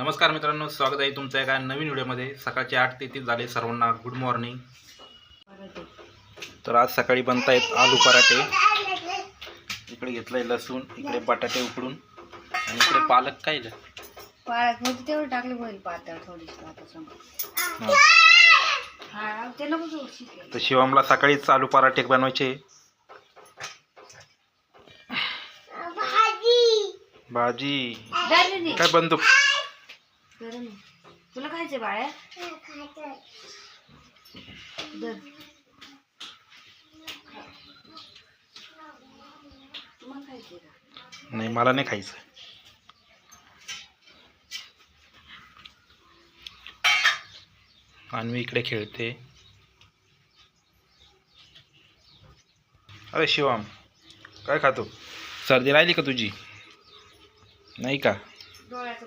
नमस्कार मित्रांनो स्वागत आहे तुमचं एका नवीन व्हिडिओमध्ये. सकाळचे आठ ते तीस झाले सर्वांना गुड मॉर्निंग तर आज सकाळी बनत आहेत आलू पराठे. इकडे घेतलंय लसूण इकडे बटाटे उकडून. आणि इकडे पालक काय? पाळत होती तेवढं टाकले होईल पातळ थोडीशी तर शिवमला सकाळीच आलू पराठे बनवायचे. भाजी. काय बनतो गरम आहे. तुला खायचे बाळ्या? दर. तुम्हाला खायचे का? नाही मला नाही खायचं आणि मी इकडे खेळते. अरे शिवम काय खातो? सर्दी राहिली का तुझी? नाही का? डोळ्याचं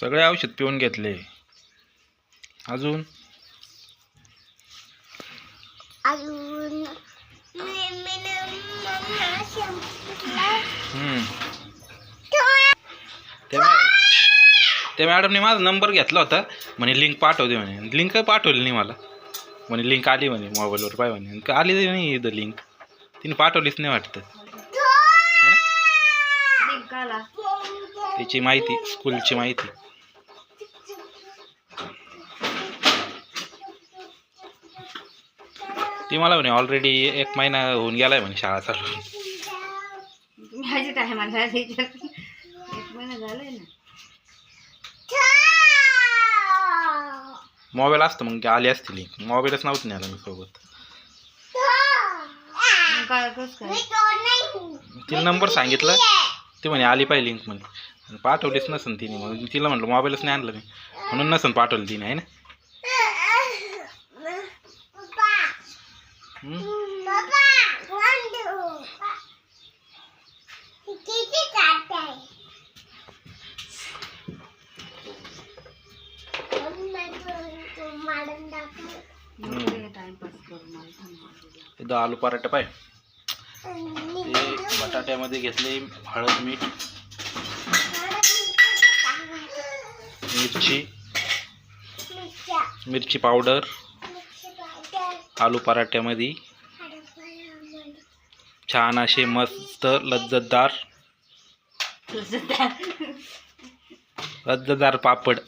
सगळे औषध पिऊन घेतले. अजून. त्या त्या मॅडमने माझा नंबर घेतला होता. म्हणे लिंक पाठवते म्हणे. लिंक पाठवली नाही मला? म्हणे लिंक आली म्हणे मोबाईलवर पाय म्हणे. आणि आली नाही इथं लिंक तिने पाठवलीच नाही वाटतं. है ना? लिंक आला. त्याची माहिती स्कूलची माहिती. ती मला म्हणे ऑलरेडी एक महिना होऊन गेलाय म्हणे शाळा चालू. माझ्या टायमाला एक महिना झालाय ना. मोबाईल असतं मग आली असती लिंक मोबाईलच नव्हतं न्यायला मी सोबत. तिला नंबर सांगितलं. ती म्हणे आली पाहिजे लिंक म्हणे. आणि पाठवलीच नसन तिने. मग तिला म्हटलं मोबाईलच नाही आणलं मी. म्हणून नसन पाठवलं तिने आहे ना? हम्म? टाइमपास करून मला सांग. इथं आलू पराठा पाय. बटाट्यामध्ये घेतले हळद मीठ मिरची मिरची पावडर आलू पराठ्यामध्ये. छान असे मस्त लज्जतदार लज्जतदार पापड.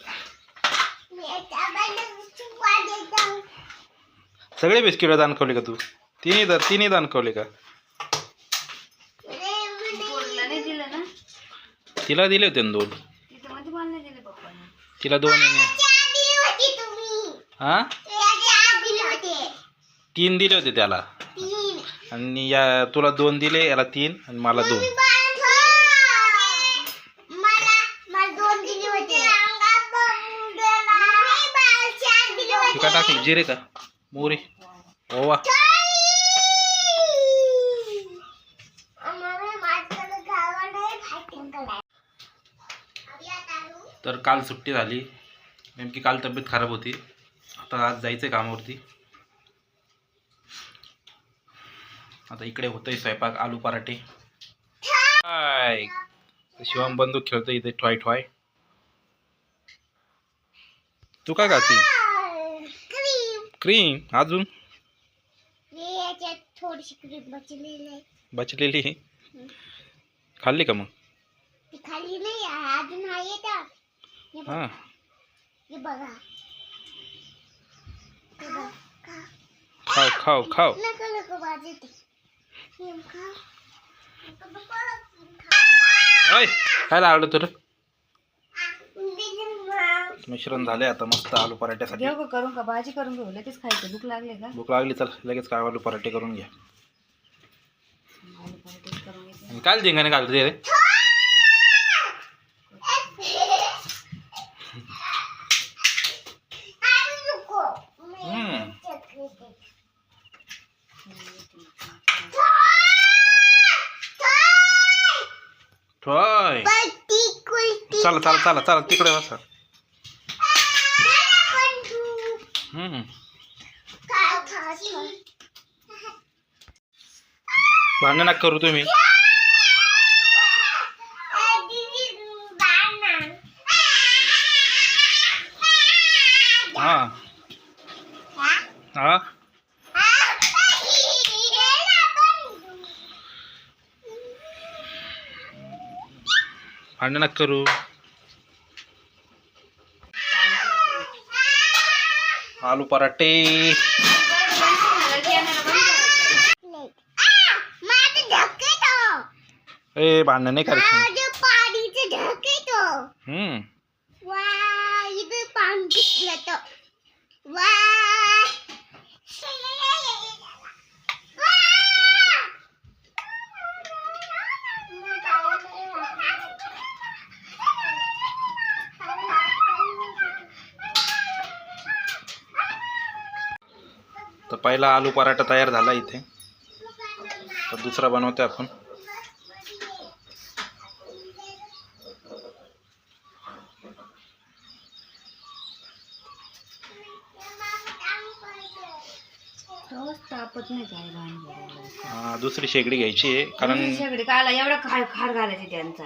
सगळे बिस्किट दानकवले का तू? तिन्ही दा तिन्ही दानकवले का? पोरीला नाही दिलं ना? तिला दिले होते ना दोन. तिथं मध्ये मला नाही दिले पप्पाने. तिला दोन हा? तीन दिले होते त्याला. आणि या तुला दोन दिले याला तीन आणि मला दोन. काय टाकली जिरे का? मोरी ओवा. तर काल सुट्टी झाली. नेमकी काल तब्येत खराब होती. आता आज जायचं आहे कामावरती. आता इकडे होतंय स्वयंपाक आलू पराठे. हाय. शिवम बंदूक खेळतोय इथे ठॉय ठॉय. तू काय खाती? क्रीम. अजून? थोडीशी क्रीम बचलेली. बचलेली खाल्ली का मग? खाल्ली खाली नाही अजून आहे येतात हे बघा. हां. हे बघा. हे बघा. खा. खाव काय लागलं तुला. मिश्रण झाले आता मस्त आलू पराठ्यासाठी. करून का? भाजी करून घेऊ? लगेच खायचं. भूक लागले का? भूक लागली चल लगेच काय आलू पराठे करून घ्या आलू पराठे करून घेते. आणि काय धिंगाणे घालते रे. चला चला चला चला तिकडे बसा. भांडण करू तुम्ही. हा. हा? भांडण करू. आलू पराठे. ए भांडण नाही करायचं. माझं पाणीचं ढकेतो हम्म. वा इथं पाणी तर. वा पहिला आलू पराठा तयार झाला इथे. तर दुसरा बनवतोय आपण. हा, दुसरी शेगडी घ्यायची आहे कारण शेगडी काला एवढा खार खार घालायचे त्यांचा.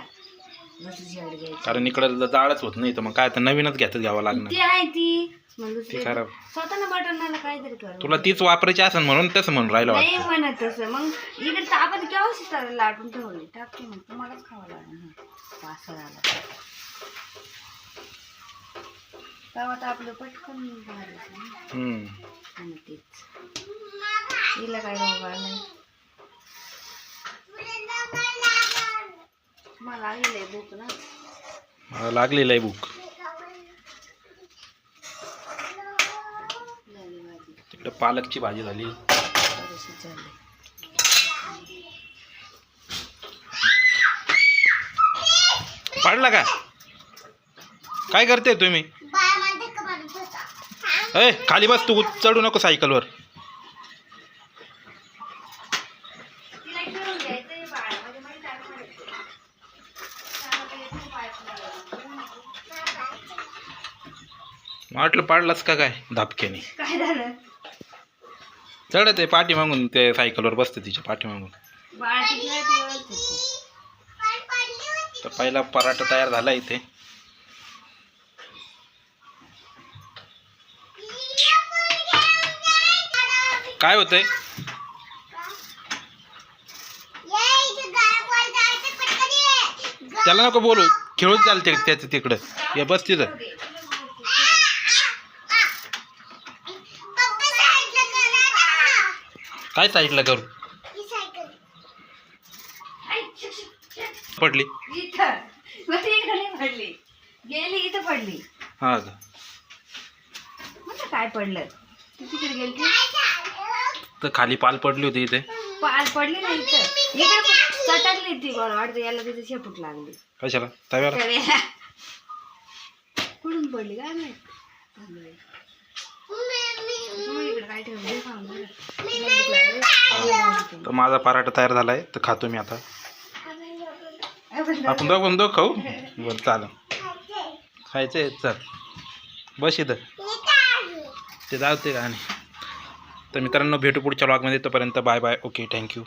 कारण इकडं जाळच होत नाही तर मग काय तर नवीनच घेतच घ्यावं लागणार. ती आहे ती. मग दुसरी ती खराब. स्वतःला बटनाला काहीतरी कर तुला तीच वापरायची असेल म्हणून तसं म्हणून राहिलं नाही म्हणत तसं. मग इकडे शिताला लाटून ठेवली टाकते मग. तुम्हालाच खावं लागणार. पासळ आला तेव्हा तर आपलं पटकन ना. हम्म. आणि तेच. तिला काय रोग मला आलेलं आहे भूक ना? मला लागलेलं आहे झाली भाजी तिकडे पालकची भाजी झाली. थोडीशी झाली. पाडला का? काय करते तुम्ही? ए खाली बस तू चढू नको सायकलवर तिला खेळून द्यायचंय बाळ म्हणजे माहिती आहे मला. चांगलं येतं पाय फुलायला. वाटलं पाडलाच का काय? धापक्याने. काय झालं? चढत आहे पाठी मागून ते सायकलवर बसते तिच्या पाठी मागून ती तर पहिला पराठा तयार झाला इथे. काय होतंय? त्याला नको बोलू. खेळून चालते त्याचं तिकडं. हे बस तिथं. काय साईडला करू. पडली. बरं नाही पडली. गेली इथं पडली. हा का काय पडलं? ती तिकडे गेली? तर खाली पाल पडली होती इथे. पाल पडली ना इथं. इकडे चटकली ती मला वाटतं याला तिथे शेपूट लागली. कशाला? तव्याला? तव्याला. कुठून पडली काय माहीत? तर माझा पराठा तयार झालाय तर खातो मी आता. आपण दोघं दोघ खाऊ? बरं चालेल. खायचं आहे चल. बस इथं. ते जाऊ ते का तर मित्रांनो भेटू पुढच्या ब्लॉगमध्ये तोपर्यंत बाय बाय. Okay thank you